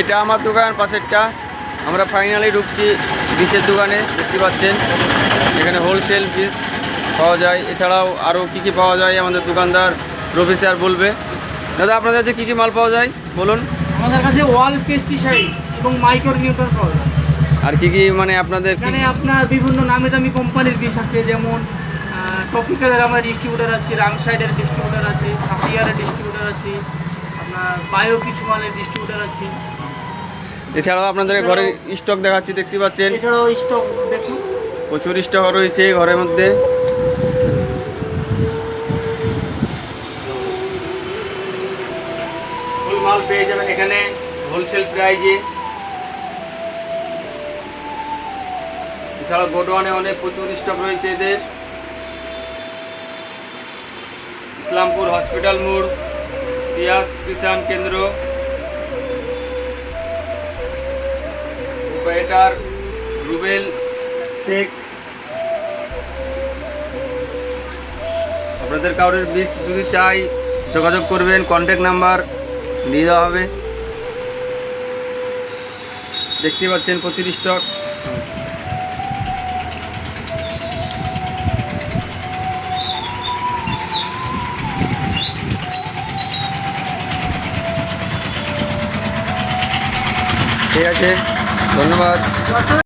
এটা আমার দোকান পাশেরটা। আমরা ফাইনালি ঢুকছি বিষের দোকানে দেখতে পাচ্ছেন। এখানে হোলসেল পিস পাওয়া যায়। এছাড়াও আরও কি কি পাওয়া যায় আমাদের দোকানদার রবি স্যার বলবে। দাদা আপনাদের কাছে কী কী মাল পাওয়া যায়? বলুন। আমাদের কাছে ওয়াল পেস্টিসাইড এবং মাইক্রো নিউটন পাওয়া যায়। আর কী কী মানে আপনাদের এখানে আপনার বিভিন্ন নামি দামি কোম্পানির বিষ আছে যেমন টপিক্যালের আমার ডিস্ট্রিবিউটার আছে রামসাইডের ডিস্ট্রিবিউটার আছে সাফিয়ারের ডিস্ট্রিবিউটার আছে বায়ো কিছু মালের ডিস্ট্রিবিউটার আছে। এছাড়াও আপনাদের ঘরে স্টক দেখাচ্ছি দেখতে পাচ্ছেন। এছাড়াও স্টক দেখুন। প্রচুর স্টক রয়েছে ঘরের মধ্যে। ফুল মাল পেয়ে যাবেন এখানে হোলসেল প্রাইজে এছাড়াও গোডওয়ানে অনেক প্রচুর স্টক রয়েছে এদের। ইসলামপুর হসপিটাল মোড়। তিয়াস কিষাণ কেন্দ্র। প্রোপাইটার রুবেল শেখ। আপনাদের কারোর বীজ যদি চাই, যোগাযোগ করবেন কন্ট্যাক্ট নাম্বার দিয়ে দেওয়া হবে। দেখতে পাচ্ছেন প্রচুর স্টক ঠিক আছে ধন্যবাদ।